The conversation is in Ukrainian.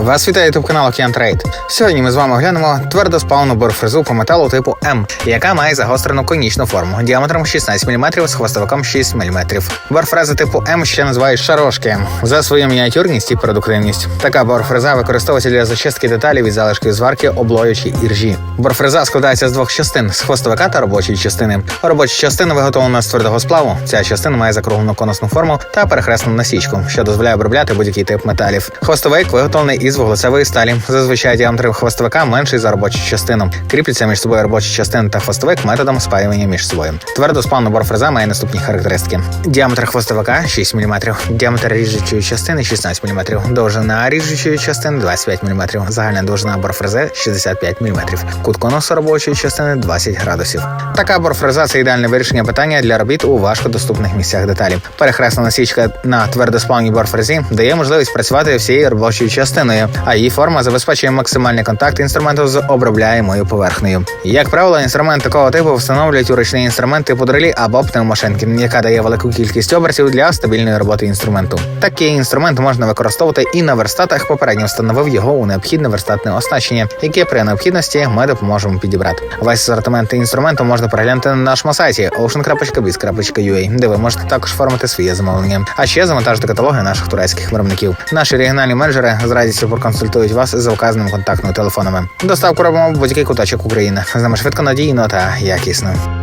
Вас вітає ютуб канал Океан Трейд. Сьогодні ми з вами оглянемо твердоспалену борфрезу по металу типу М, яка має загострену конічну форму діаметром 16 мм з хвостовиком 6 мм. Борфрези типу М ще називають шарошки за свою мініатюрність і продуктивність. Така борфреза використовується для зачистки деталей від залишків зварки, облою чи іржі. Борфреза складається з двох частин з хвостовика та робочої частини. Робоча частина виготовлена з твердого сплаву. Ця частина має закруглену конусну форму та перехресну насічку, що дозволяє обробляти будь-який тип металів. Хвостовик виготовлений із вуглецевої сталі. Зазвичай діаметр хвостовика менший за робочу частину. Кріпляться між собою робоча частина та хвостовик методом спаювання між собою. Твердосплавна борфреза має наступні характеристики: діаметр хвостовика 6 мм, діаметр ріжучої частини 16 мм, довжина ріжучої частини 25 мм, загальна довжина борфрези 65 мм, кут конусу робочої частини 20 градусів. Така борфреза це ідеальне вирішення питання для робіт у важкодоступних місцях деталів. Перехресна насічка на твердосплавній борфрезі дає можливість працювати всією робочою частиною, а її форма забезпечує максимальний контакт інструменту з обробляємою поверхнею. Як правило, інструмент такого типу встановлюють у ручний інструмент типу дрелі або пневмошинки, яка дає велику кількість обертів для стабільної роботи інструменту. Такий інструмент можна використовувати і на верстатах. Попередньо встановив його у необхідне верстатне оснащення, яке при необхідності ми допоможемо підібрати. Весь асортимент інструменту можна переглянути на нашому сайті ocean.biz.ua, де ви можете також оформити своє замовлення. А ще завантажити каталоги наших турецьких виробників. Наші регіональні менеджери з радістю проконсультують вас за вказаним контактними телефонами. Доставку робимо в будь-який куточок України. З нами швидко надійно та якісно.